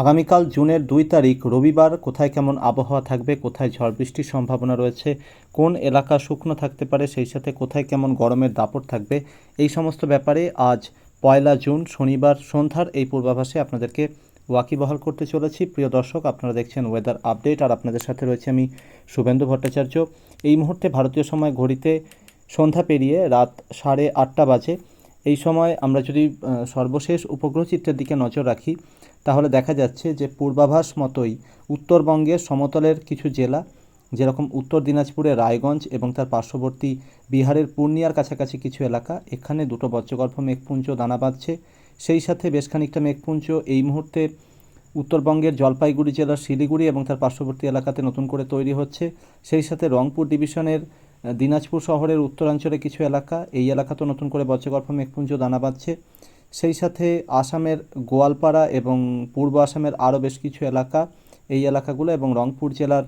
আগামীকাল জুনের দুই তারিখ রবিবার কোথায় কেমন আবহাওয়া থাকবে, কোথায় ঝড় বৃষ্টির সম্ভাবনা রয়েছে, কোন এলাকা শুকনো থাকতে পারে, সেই সাথে কোথায় কেমন গরমের দাপট থাকবে, এই সমস্ত ব্যাপারে আজ পয়লা জুন শনিবার সন্ধ্যার এই পূর্বাভাসে আপনাদেরকে ওয়াকিবহাল করতে চলেছি। প্রিয় দর্শক, আপনারা দেখছেন ওয়েদার আপডেট আর আপনাদের সাথে রয়েছে আমি শুভেন্দু ভট্টাচার্য। এই মুহূর্তে ভারতীয় সময় ঘড়িতে সন্ধ্যা পেরিয়ে রাত সাড়ে আটটা বাজে। এই সময় আমরা যদি সর্বশেষ উপগ্রহ চিত্রের দিকে নজর রাখি তাহলে দেখা যাচ্ছে যে পূর্বাভাস মতোই উত্তরবঙ্গের সমতলের কিছু জেলা, যেরকম উত্তর দিনাজপুরে রায়গঞ্জ এবং তার পার্শ্ববর্তী বিহারের পূর্ণিয়ার কাছাকাছি কিছু এলাকা, এখানে দুটো বজ্রগর্ভ মেঘপুঞ্জ দানা বাঁধছে। সেই সাথে বেশ খানিকটা মেঘপুঞ্জ এই মুহূর্তে উত্তরবঙ্গের জলপাইগুড়ি জেলার শিলিগুড়ি এবং তার পার্শ্ববর্তী এলাকাতে নতুন করে তৈরি হচ্ছে। সেই সাথে রংপুর ডিভিশনের দিনাজপুর শহরের উত্তরাঞ্চলে কিছু এলাকা, এই এলাকাতেও নতুন করে বজ্রগর্ভ মেঘপুঞ্জ দানা বাঁধছে। সেই সাথে আসামের গোয়ালপাড়া এবং পূর্ব আসামের আরও বেশ কিছু এলাকা, এই এলাকাগুলো এবং রংপুর জেলার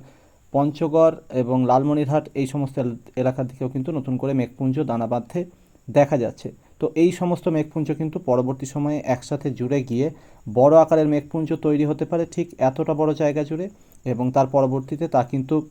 পঞ্চগড় এবং লালমনিরহাট, এই সমস্ত এল- এলাকার দিকেও কিন্তু নতুন করে মেঘপুঞ্জ দানা বাঁধতে দেখা যাচ্ছে। তো এই সমস্ত মেঘপুঞ্জ কিন্তু পরবর্তী সময়ে একসাথে জুড়ে গিয়ে বড় আকারের মেঘপুঞ্জ তৈরি হতে পারে ঠিক এতটা বড় জায়গা জুড়ে এবং তার পরবর্তীতে তা কিন্তু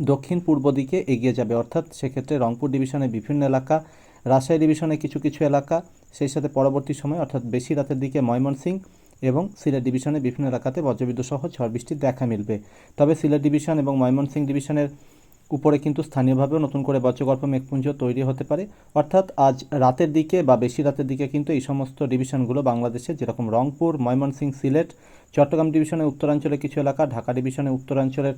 দক্ষিণ পূর্ব দিকে এগিয়ে যাবে। অর্থাৎ সেক্ষেত্রে রংপুর ডিভিশনের বিভিন্ন এলাকা রাজশাহী ডিভিশনে কিছু কিছু এলাকা, সেই সাথে পরবর্তী সময়, অর্থাৎ বেশি রাতের দিকে ময়মনসিংহ এবং সিলেট ডিভিশনের বিভিন্ন এলাকাতে বজ্রবিদ্যুৎ সহ ঝড় বৃষ্টির দেখা মিলবে। তবে সিলেট ডিভিশন এবং ময়মনসিংহ ডিভিশনের উপরে কিন্তু স্থানীয়ভাবেও নতুন করে বজ্রগল্প মেঘপুঞ্জ তৈরি হতে পারে। অর্থাৎ আজ রাতের দিকে বা বেশি রাতের দিকে কিন্তু এই সমস্ত ডিভিশনগুলো বাংলাদেশে যেরকম রংপুর, ময়মনসিংহ, সিলেট, চট্টগ্রাম ডিভিশনের উত্তরাঞ্চলে কিছু এলাকা, ঢাকা ডিভিশনের উত্তরাঞ্চলের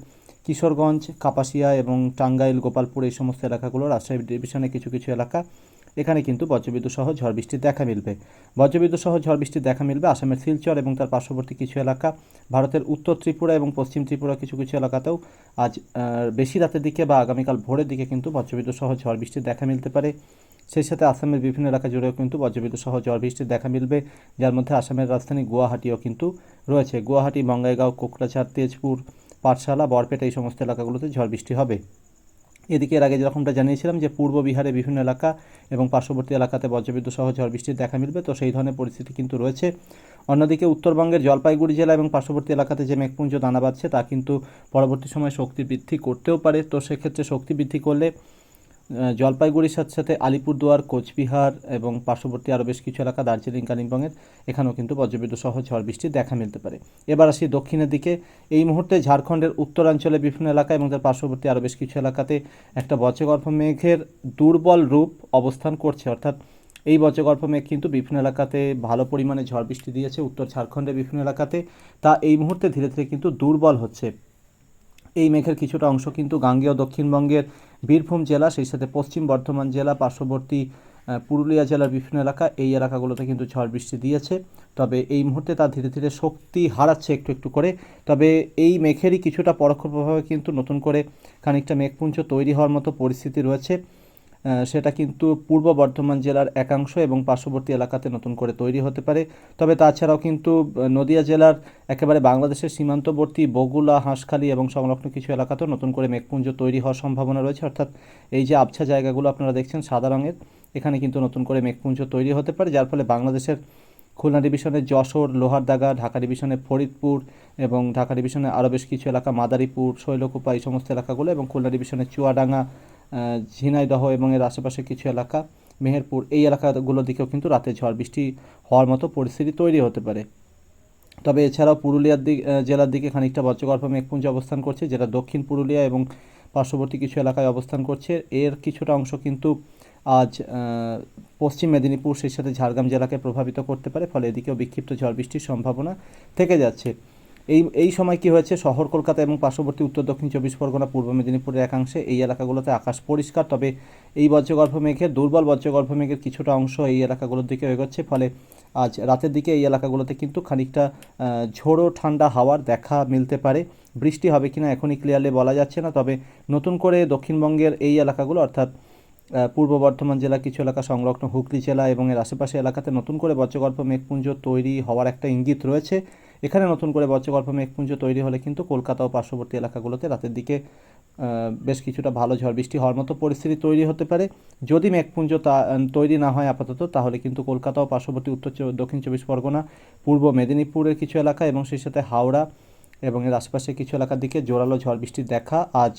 কিশোরগঞ্জ, কাপাসিয়া এবং টাঙ্গাইল, গোপালপুর এই সমস্ত এলাকাগুলো, রাজশাহী ডিভিশনের কিছু কিছু এলাকা এখানে কিন্তু বজ্রবিদ্যুৎ সহ ঝড় বৃষ্টির দেখা মিলবে। বজ্রবিদ্যুৎ সহ ঝড় বৃষ্টির দেখা মিলবে আসামের শিলচর এবং তার পার্শ্ববর্তী কিছু এলাকা। ভারতের উত্তর ত্রিপুরা এবং পশ্চিম ত্রিপুরা কিছু কিছু এলাকাতেও আজ বেশি রাতের দিকে বা আগামীকাল ভোরের দিকে কিন্তু বজ্রবিদ্যুৎ সহ ঝড় বৃষ্টির দেখা মিলতে পারে। সেই সাথে আসামের বিভিন্ন এলাকা জুড়েও কিন্তু বজ্রবিদ্যুৎ সহ ঝড় বৃষ্টির দেখা মিলবে। যার মধ্যে আসামের রাজধানী গুয়াহাটিও কিন্তু রয়েছে। গুয়াহাটি বঙ্গাইগাঁও কোকরাঝাড়, তেজপুর, পাঠশালা, বরপেটা এই সমস্ত এলাকাগুলোতে ঝড় বৃষ্টি হবে। এদিকে এর আগে যেরকমটা জানিয়েছিলাম যে পূর্ব বিহারে বিভিন্ন এলাকা এবং পার্শ্ববর্তী এলাকাতে বজ্রবিদ্যুৎ সহ ঝড় বৃষ্টির দেখা মিলবে, তো সেই ধরনের পরিস্থিতি কিন্তু রয়েছে। অন্যদিকে উত্তরবঙ্গের জলপাইগুড়ি জেলা এবং পার্শ্ববর্তী এলাকাতে যে মেঘপুঞ্জ দানা বাঁধছে, তা কিন্তু পরবর্তী সময় শক্তি বৃদ্ধি করতেও পারে। তো সেক্ষেত্রে শক্তি বৃদ্ধি করলে জলপাইগুড়ির সাথে সাথে আলিপুরদুয়ার, কোচবিহার এবং পার্শ্ববর্তী আরও বেশ কিছু এলাকা, দার্জিলিং, কালিম্পংয়ের, এখানেও কিন্তু বজ্রবিদ্যুৎ সহ ঝড় বৃষ্টির দেখা মিলতে পারে। এবার আসি দক্ষিণের দিকে। এই মুহূর্তে ঝাড়খণ্ডের উত্তরাঞ্চলে বিভিন্ন এলাকা এবং তার পার্শ্ববর্তী আরও বেশ কিছু এলাকাতে একটা বজ্রগর্ভ মেঘের দুর্বল রূপ অবস্থান করছে। অর্থাৎ এই বজ্রগর্ভ মেঘ কিন্তু বিভিন্ন এলাকাতে ভালো পরিমাণে ঝড় বৃষ্টি দিয়েছে। উত্তর ঝাড়খণ্ডের বিভিন্ন এলাকাতে তা এই মুহূর্তে ধীরে ধীরে কিন্তু দুর্বল হচ্ছে। এই মেঘের কিছুটা অংশ কিন্তু গাঙ্গেয় দক্ষিণবঙ্গের বীরভূম জেলা, সেই সাথে পশ্চিম বর্ধমান জেলা, পার্শ্ববর্তী পুরুলিয়া জেলার বিভিন্ন এলাকা এই এলাকাগুলোতে কিন্তু ঝড় বৃষ্টি দিয়েছে। তবে এই মুহূর্তে তা ধীরে ধীরে শক্তি হারাচ্ছে একটু একটু করে। তবে এই মেঘেরই কিছুটা পরোক্ষ প্রভাবে কিন্তু নতুন করে খানিকটা মেঘপুঞ্জ তৈরি হওয়ার মতো পরিস্থিতি রয়েছে। সেটা কিন্তু পূর্ব বর্ধমান জেলার একাংশ এবং পার্শ্ববর্তী এলাকাতে নতুন করে তৈরি হতে পারে। তবে তাছাড়াও কিন্তু নদিয়া জেলার একেবারে বাংলাদেশের সীমান্তবর্তী বগুলা, হাঁসখালি এবং সংলগ্ন কিছু এলাকাতেও নতুন করে মেঘপুঞ্জ তৈরি হওয়ার সম্ভাবনা রয়েছে। অর্থাৎ এই যে আবছা জায়গাগুলো আপনারা দেখছেন সাদা রঙের, এখানে কিন্তু নতুন করে মেঘপুঞ্জ তৈরি হতে পারে, যার ফলে বাংলাদেশের খুলনা ডিভিশনের যশোর, লোহারদাগা, ঢাকা ডিভিশনের ফরিদপুর এবং ঢাকা ডিভিশনের আরও বেশ কিছু এলাকা, মাদারীপুর, শৈলকুপা, এই সমস্ত এলাকাগুলো এবং খুলনা ডিভিশনের চুয়াডাঙ্গা ঝিনাইদহ এবং এর আশেপাশের কিছু এলাকা, মেহেরপুর, এই এলাকাগুলোর দিকেও কিন্তু রাতে ঝড় বৃষ্টি হওয়ার মতো পরিস্থিতি তৈরি হতে পারে। তবে এছাড়াও পুরুলিয়ার দিক জেলার দিকে খানিকটা বজ্রগর্ভ মেঘপুঞ্জ অবস্থান করছে, যেটা দক্ষিণ পুরুলিয়া এবং পার্শ্ববর্তী কিছু এলাকায় অবস্থান করছে। এর কিছুটা অংশ কিন্তু আজ পশ্চিম মেদিনীপুর, সেই সাথে ঝাড়গ্রাম জেলাকে প্রভাবিত করতে পারে, ফলে এদিকেও বিক্ষিপ্ত ঝড় বৃষ্টির সম্ভাবনা থেকে যাচ্ছে। এই এই সময় কি হয়েছে? শহর কলকাতা এবং পার্শ্ববর্তী উত্তর, দক্ষিণ চব্বিশ পরগনা, পূর্ব মেদিনীপুরের একাংশে এই এলাকাগুলোতে আকাশ পরিষ্কার। তবে এই বজ্রগর্ভ মেঘের দুর্বল বজ্রগর্ভ মেঘের কিছুটা অংশ এই এলাকাগুলোর দিকে এগোচ্ছে। ফলে আজ রাতের দিকে এই এলাকাগুলোতে কিন্তু খানিকটা ঝোড়ো ঠান্ডা হাওয়ার দেখা মিলতে পারে। বৃষ্টি হবে কিনা এখনই ক্লিয়ারলি বলা যাচ্ছে না। তবে নতুন করে দক্ষিণবঙ্গের এই এলাকাগুলো, অর্থাৎ পূর্ব বর্ধমান জেলা কিছু এলাকা সংলগ্ন হুগলি জেলা এবং এর আশেপাশে এলাকাতে নতুন করে বজ্রগর্ভ মেঘপুঞ্জ তৈরি হওয়ার একটা ইঙ্গিত রয়েছে। এখানে নতুন করে বজ্রগর্ভ মেঘপুঞ্জ তৈরি হলে কিন্তু কলকাতা ও পার্শ্ববর্তী এলাকাগুলোতে রাতের দিকে বেশ কিছুটা ভালো ঝড় বৃষ্টি হওয়ার মতো পরিস্থিতি তৈরি হতে পারে। যদি মেঘপুঞ্জ তা তৈরি না হয় আপাতত, তাহলে কিন্তু কলকাতা ও পার্শ্ববর্তী উত্তর দক্ষিণ চব্বিশ পরগনা, পূর্ব মেদিনীপুরের কিছু এলাকা এবং সেই সাথে হাওড়া এবং এর আশেপাশের কিছু এলাকার দিকে জোরালো ঝড় বৃষ্টির দেখা আজ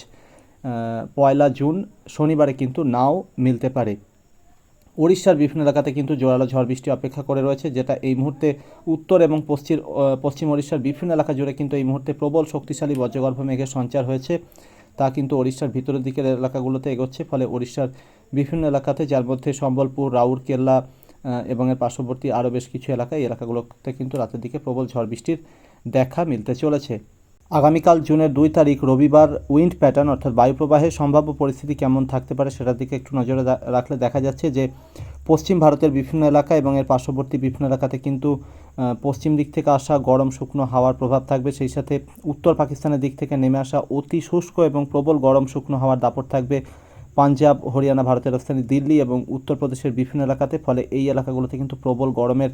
পয়লা জুন শনিবারে কিন্তু নাও মিলতে পারে। উড়িষ্যার বিভিন্ন এলাকাতে কিন্তু জোরালো ঝড় বৃষ্টি অপেক্ষা করে রয়েছে, যেটা এই মুহূর্তে উত্তর এবং পশ্চিম পশ্চিম উড়িষ্যার বিভিন্ন এলাকা জুড়ে কিন্তু এই মুহূর্তে প্রবল শক্তিশালী বজ্রগর্ভ মেঘের সঞ্চার হয়েছে। তা কিন্তু ওড়িশার ভিতরের দিকের এলাকাগুলোতে এগোচ্ছে, ফলে ওড়িশার বিভিন্ন এলাকাতে, যার মধ্যে সম্বলপুর, রাউরকেল্লা এবং এর পার্শ্ববর্তী আরও বেশ কিছু এলাকা এই এলাকাগুলোতে কিন্তু রাতের দিকে প্রবল ঝড় বৃষ্টির দেখা মিলতে চলেছে। আগামীকাল জুনের দুই তারিখ রবিবার উইন্ড প্যাটার্ন অর্থাৎ বায়ুপ্রবাহের সম্ভাব্য পরিস্থিতি কেমন থাকতে পারে সেটার দিকে একটু নজরে রাখলে দেখা যাচ্ছে যে পশ্চিম ভারতের বিভিন্ন এলাকা এবং এর পার্শ্ববর্তী বিভিন্ন এলাকাতে কিন্তু পশ্চিম দিক থেকে আসা গরম, শুকনো হাওয়ার প্রভাব থাকবে। সেই সাথে উত্তর পাকিস্তানের দিক থেকে নেমে আসা অতি শুষ্ক এবং প্রবল গরম, শুকনো হাওয়ার দাপট থাকবে পাঞ্জাব, হরিয়ানা, ভারতের রাজধানী দিল্লি এবং উত্তরপ্রদেশের বিভিন্ন এলাকাতে। ফলে এই এলাকাগুলোতে কিন্তু প্রবল গরমের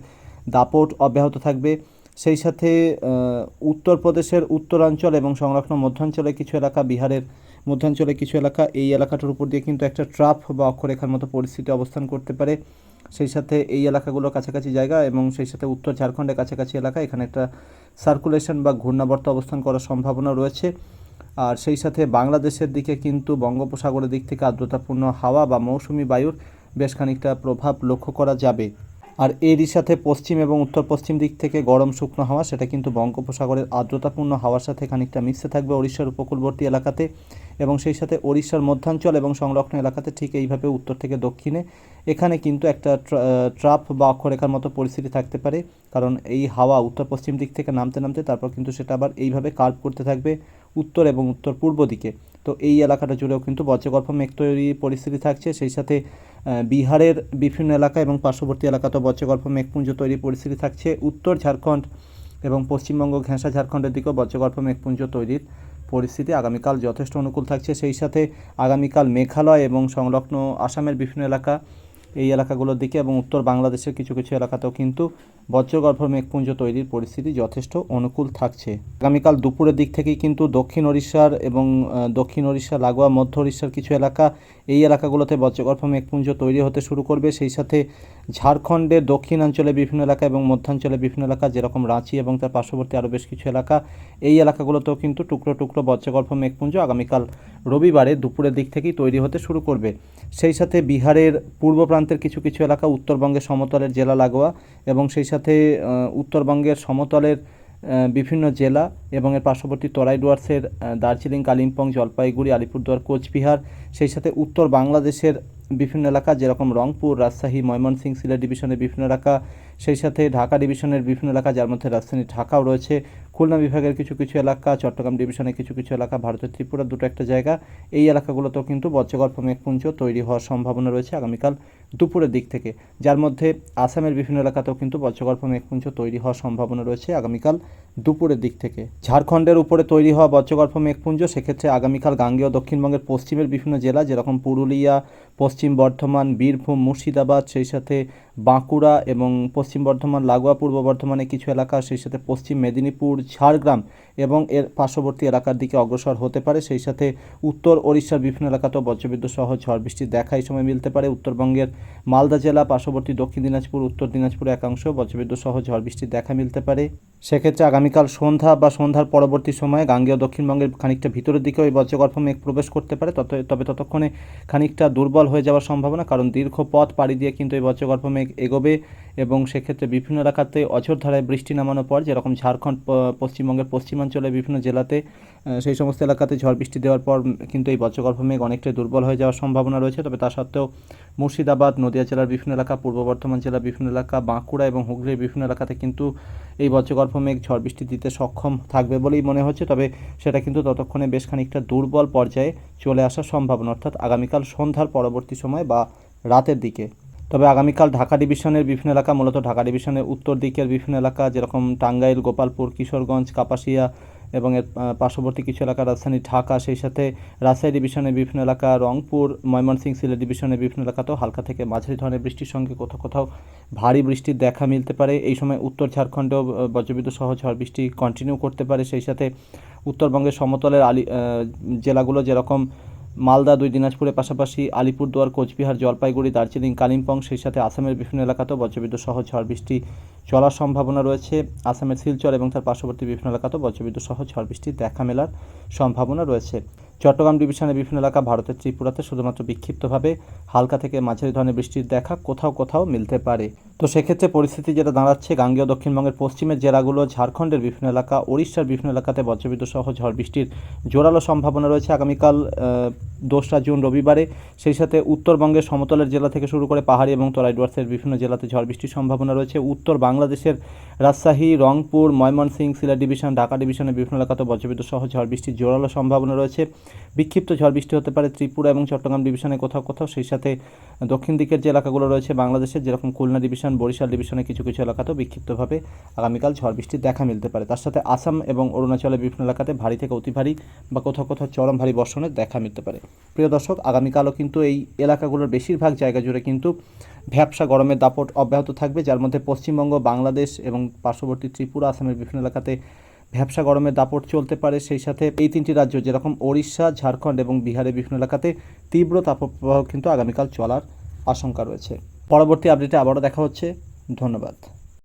দাপট অব্যাহত থাকবে। সেই সাথে উত্তরপ্রদেশের উত্তরাঞ্চল এবং সংলগ্ন মধ্যাঞ্চলে কিছু এলাকা, বিহারের মধ্যাঞ্চলে কিছু এলাকা, এই এলাকাটার উপর দিয়ে কিন্তু একটা ট্রাফ বা অক্ষরেখার মতো পরিস্থিতি অবস্থান করতে পারে। সেই সাথে এই এলাকাগুলোর কাছাকাছি জায়গা এবং সেই সাথে উত্তর ঝাড়খণ্ডের কাছাকাছি এলাকা, এখানে একটা সার্কুলেশন বা ঘূর্ণাবর্ত অবস্থান করার সম্ভাবনা রয়েছে। আর সেই সাথে বাংলাদেশের দিকে কিন্তু বঙ্গোপসাগরের দিক থেকে আর্দ্রতাপূর্ণ হাওয়া বা মৌসুমি বায়ুর বেশ খানিকটা প্রভাব লক্ষ্য করা যাবে। আর এরই সাথে পশ্চিম এবং উত্তর পশ্চিম দিক থেকে গরম শুকনো হাওয়া, সেটা কিন্তু বঙ্গোপসাগরের আর্দ্রতাপূর্ণ হাওয়ার সাথে খানিকটা মিশতে থাকবে ওড়িশার উপকূলবর্তী এলাকাতে এবং সেই সাথে ওড়িশার মধ্যাঞ্চল এবং সংলগ্ন এলাকাতে ঠিক এইভাবে উত্তর থেকে দক্ষিণে এখানে কিন্তু একটা ট্রা- ট্রাপ বা অক্ষরেখার মতো পরিস্থিতি থাকতে পারে। কারণ এই হাওয়া উত্তর পশ্চিম দিক থেকে নামতে নামতে তারপর কিন্তু সেটা আবার এইভাবে কার্ভ করতে থাকবে উত্তর এবং উত্তর পূর্ব দিকে। তো এই এলাকাটা জুড়েও কিন্তু বজ্রগর্ভ মেঘ তৈরি পরিস্থিতি থাকছে। সেই সাথে বিহারের বিভিন্ন এলাকা এবং পার্শ্ববর্তী এলাকাতেও বজ্রগল্প মেঘপুঞ্জ তৈরি পরিস্থিতি থাকছে। উত্তর ঝাড়খণ্ড এবং পশ্চিমবঙ্গ ঘেঁষা ঝাড়খণ্ডের দিকেও বজ্রগল্প মেঘপুঞ্জ তৈরির পরিস্থিতি আগামীকাল যথেষ্ট অনুকূল থাকছে। সেই সাথে আগামীকাল মেঘালয় এবং সংলগ্ন আসামের বিভিন্ন এলাকা এই এলাকাগুলোর দিকে এবং উত্তর বাংলাদেশের কিছু কিছু এলাকাতেও কিন্তু বজ্রগর্ভ মেঘপুঞ্জ তৈরির পরিস্থিতি যথেষ্ট অনুকূল থাকছে। আগামীকাল দুপুরের দিক থেকেই কিন্তু দক্ষিণ ওড়িশার এবং দক্ষিণ ওড়িশা, লাগোয়া, মধ্য ওড়িশার কিছু এলাকা এই এলাকাগুলোতে বজ্রগর্ভ মেঘপুঞ্জ তৈরি হতে শুরু করবে। সেই সাথে ঝাড়খণ্ডের দক্ষিণাঞ্চলে বিভিন্ন এলাকা এবং মধ্যাঞ্চলে বিভিন্ন এলাকা, যেরকম রাঁচি এবং তার পার্শ্ববর্তী আরও বেশ কিছু এলাকা, এই এলাকাগুলোতেও কিন্তু টুকরো টুকরো বজ্রগর্ভ মেঘপুঞ্জ আগামীকাল রবিবারে দুপুরের দিক থেকেই তৈরি হতে শুরু করবে। সেই সাথে বিহারের পূর্ব প্রান্তের কিছু কিছু এলাকা উত্তরবঙ্গের সমতলের জেলা লাগোয়া এবং সেই সাথে উত্তরবঙ্গের সমতলের বিভিন্ন জেলা এবং এর পার্শ্ববর্তী তরাই ডুয়ার্সের দার্জিলিং, কালিম্পং, জলপাইগুড়ি, আলিপুরদুয়ার, কোচবিহার, সেই সাথে উত্তর বাংলাদেশের বিভিন্ন এলাকা যেরকম রংপুর, রাজশাহী, ময়মনসিংহ, সিলেট ডিভিশনের বিভিন্ন এলাকা, সেই সাথে ঢাকা ডিভিশনের বিভিন্ন এলাকা যার মধ্যে রাজধানী ঢাকাও রয়েছে, খুলনা বিভাগের কিছু কিছু এলাকা, চট্টগ্রাম ডিভিশনের কিছু কিছু এলাকা, ভারতের ত্রিপুরা দুটো একটা জায়গা, এই এলাকাগুলোতেও কিন্তু বজ্রগল্প মেঘপুঞ্জ তৈরি হওয়ার সম্ভাবনা রয়েছে। আগামীকাল দুপুরের দিক থেকে, যার মধ্যে আসামের বিভিন্ন এলাকাতেও কিন্তু বজ্রগর্ভ মেঘপুঞ্জ তৈরি হওয়ার সম্ভাবনা রয়েছে আগামীকাল দুপুরের দিক থেকে। ঝাড়খণ্ডের উপরে তৈরি হওয়া বজ্রগর্ভ মেঘপুঞ্জ, সেক্ষেত্রে আগামীকাল গাঙ্গেয় দক্ষিণবঙ্গের পশ্চিমের বিভিন্ন জেলা, যেরকম পুরুলিয়া পশ্চিম বর্ধমান, বীরভূম, মুর্শিদাবাদ, সেই সাথে বাঁকুড়া এবং পশ্চিম বর্ধমান, লাগোয়া, পূর্ব বর্ধমানে কিছু এলাকা, সেই সাথে পশ্চিম মেদিনীপুর, ঝাড়গ্রাম এবং এর পার্শ্ববর্তী এলাকার দিকে অগ্রসর হতে পারে। সেই সাথে উত্তর ওড়িশার বিভিন্ন এলাকাতেও বজ্রবিদ্যুৎ সহ ঝড় বৃষ্টির দেখা এই সময় মিলতে পারে। উত্তরবঙ্গের মালদা জেলা, পার্শ্ববর্তী দক্ষিণ দিনাজপুর, উত্তর দিনাজপুরের একাংশ বজ্রবিদ্যুৎ সহ ঝড় বৃষ্টির দেখা মিলতে পারে। সেক্ষেত্রে আগামীকাল সন্ধ্যা বা সন্ধ্যার পরবর্তী সময়ে গাঙ্গেয় দক্ষিণবঙ্গের খানিকটা ভিতরের দিকেও এই বজ্রগর্ভ মেঘ প্রবেশ করতে পারে। তত তবে ততক্ষণে খানিকটা দুর্বল হয়ে যাওয়ার সম্ভাবনা, কারণ দীর্ঘ পথ পাড়ি দিয়ে কিন্তু এই বজ্রগর্ভ মেঘ এগোবে এবং সেক্ষেত্রে বিভিন্ন এলাকাতে অঝোর ধারায় বৃষ্টি নামানোর পর যেরকম ঝাড়খণ্ড পশ্চিমবঙ্গের পশ্চিমাঞ্চলে বিভিন্ন জেলাতে সেই সমস্ত এলাকাতে ঝড় বৃষ্টি দেওয়ার পর কিন্তু এই বজ্রগর্ভ মেঘ অনেকটাই দুর্বল হয়ে যাওয়ার সম্ভাবনা রয়েছে। তবে তা সত্ত্বেও মুর্শিদাবাদ, নদিয়া জেলার বিভিন্ন এলাকা, পূর্ব বর্ধমান জেলার বিভিন্ন এলাকা, বাঁকুড়া এবং হুগলির বিভিন্ন এলাকাতে কিন্তু এই বজ্রগর্ভ মেঘ ঝড় বৃষ্টি দিতে সক্ষম থাকবে বলেই মনে হচ্ছে। তবে সেটা কিন্তু ততক্ষণে বেশ খানিকটা দুর্বল পর্যায়ে চলে আসার সম্ভাবনা, অর্থাৎ আগামীকাল সন্ধ্যার পরবর্তী সময় বা রাতের দিকে। তবে আগামীকাল ঢাকা ডিভিশনের বিভিন্ন এলাকা, মূলত ঢাকা ডিভিশনের উত্তর দিকের বিভিন্ন এলাকা, যেরকম টাঙ্গাইল, গোপালপুর, কিশোরগঞ্জ, কাপাসিয়া এবং এর পার্শ্ববর্তী কিছু এলাকা, রাজধানী ঢাকা, সেই সাথে রাজশাহী ডিভিশনের বিভিন্ন এলাকা, রংপুর, ময়মনসিংহ, সিলেট ডিভিশনের বিভিন্ন এলাকাতেও হালকা থেকে মাঝারি ধরনের বৃষ্টির সঙ্গে কোথাও কোথাও ভারী বৃষ্টির দেখা মিলতে পারে। এই সময় উত্তর ঝাড়খণ্ডেও বজ্রবিদ্যুৎ সহ ঝড় বৃষ্টি কন্টিনিউ করতে পারে। সেই সাথে উত্তরবঙ্গের সমতলের আলি জেলাগুলো যেরকম মালদা, দুই দিনাজপুরের পাশাপাশি আলিপুরদুয়ার, কোচবিহার, জলপাইগুড়ি, দার্জিলিং, কালিম্পং সেই সাথে আসামের বিভিন্ন এলাকাতেও বজ্রবিদ্যুৎ সহ ঝড় বৃষ্টি চলার সম্ভাবনা রয়েছে। আসামের শিলচর এবং তার পার্শ্ববর্তী বিভিন্ন এলাকাতেও বজ্রবিদ্যুৎ সহ ঝড় বৃষ্টির দেখা মেলার সম্ভাবনা রয়েছে। চট্টগ্রাম ডিভিশনের বিভিন্ন এলাকা ভারতের ত্রিপুরাতে শুধুমাত্র বিক্ষিপ্তভাবে হালকা থেকে মাঝারি ধরনের বৃষ্টির দেখা কোথাও কোথাও মিলতে পারে। তো সেক্ষেত্রে পরিস্থিতি যেটা দাঁড়াচ্ছে, গাঙ্গেয় দক্ষিণবঙ্গের পশ্চিমের জেলাগুলো, ঝাড়খণ্ডের বিভিন্ন এলাকা ওড়িশার বিভিন্ন এলাকাতে বজ্রবিদ্যুৎ সহ ঝড় বৃষ্টির জোরালো সম্ভাবনা রয়েছে। আগামীকাল দোসরা জুন রবিবারে সেই সাথে উত্তরবঙ্গের সমতলের জেলা থেকে শুরু করে পাহাড়ি এবং তরাই ডুয়ার্সের বিভিন্ন জেলাতে ঝড় বৃষ্টির সম্ভাবনা রয়েছে। উত্তর বাংলাদেশের রাজশাহী, রংপুর, ময়মনসিংহ সিলা ডিভিশন, ঢাকা ডিভিশনের বিভিন্ন এলাকাতে বজ্রবিদ্যুৎ সহ ঝড় বৃষ্টির জোরালো সম্ভাবনা রয়েছে। বিক্ষিপ্ত ঝড় বৃষ্টি হতে পারে ত্রিপুরা এবং চট্টগ্রাম ডিভিশনে কোথাও কোথাও। সেই সাথে দক্ষিণ দিকের যে এলাকাগুলো রয়েছে, বাংলাদেশের যেরকম খুলনা ডিভিশন বরিশাল ডিভিশনে কিছু কিছু এলাকাতেও বিক্ষিপ্তভাবে আগামীকাল ঝড় বৃষ্টির দেখা মিলতে পারে। তার সাথে আসাম এবং অরুণাচলের বিভিন্ন এলাকাতে ভারী থেকে অতি ভারী বা কোথাও কোথাও চরম ভারী বর্ষণের দেখা মিলতে পারে। প্রিয় দর্শক, আগামীকালও কিন্তু এই এলাকাগুলোর বেশিরভাগ জায়গা জুড়ে কিন্তু ভ্যাবসা গরমের দাপট অব্যাহত থাকবে। যার মধ্যে পশ্চিমবঙ্গ, বাংলাদেশ এবং পার্শ্ববর্তী ত্রিপুরা, আসামের বিভিন্ন এলাকাতে ভ্যাবসা গরমের দাপট চলতে পারে। সেই সাথে এই তিনটি রাজ্য, যেরকম ওড়িশা, ঝাড়খণ্ড এবং বিহারের বিভিন্ন এলাকাতে তীব্র তাপপ্রবাহ কিন্তু আগামীকাল চলার আশঙ্কা রয়েছে। পরবর্তী আপডেটে আবারও দেখা হচ্ছে। ধন্যবাদ।